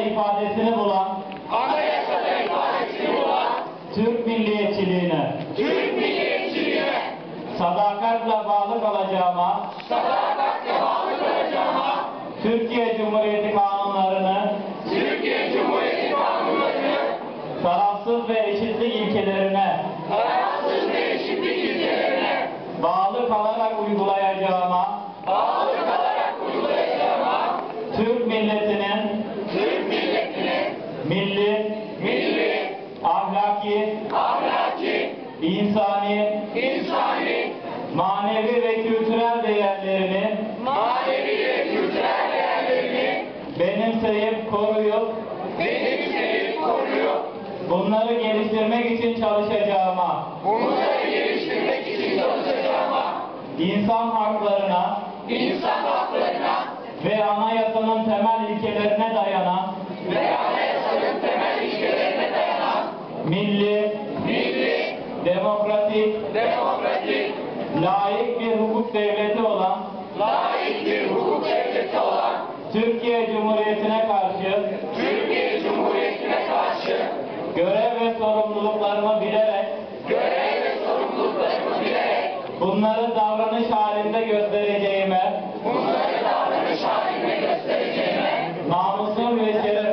ifadesini bulan anayasada ifadesini bulan Türk milliyetçiliğine, Türk milliyetçiliğine sadakatle bağlı kalacağıma, sadakatle bağlı kalacağıma, Türkiye Cumhuriyeti kanunlarını, Türkiye Cumhuriyeti kanunlarını tarafsız ve eşitlik ilkelerine tarafsız ve eşitlik ilkelerine bağlı kalarak uygulayacağıma, bağlı kalarak uygulayacağıma, Türk milletinin milli, milli, ahlaki, ahlaki, insani, insani, manevi ve kültürel değerlerini manevi ve kültürel değerlerini benimseyip koruyup benimseyip koruyup bunları geliştirmek için çalışacağıma, bunları geliştirmek için çalışacağıma, insan haklarına insan haklarına ve anayasanın temel ilkelerine dayanan ve anayasanın milli, milli, demokratik, demokratik, layık bir hukuk devleti olan, layık bir hukuk devleti olan, Türkiye Cumhuriyeti'ne karşı, Türkiye Cumhuriyeti'ne karşı, görev ve sorumluluklarımı bilerek, görev ve sorumluluklarımı bilerek, bunları davranış halinde göstereceğime, bunları davranış halinde göstereceğime, namusum ve şerefim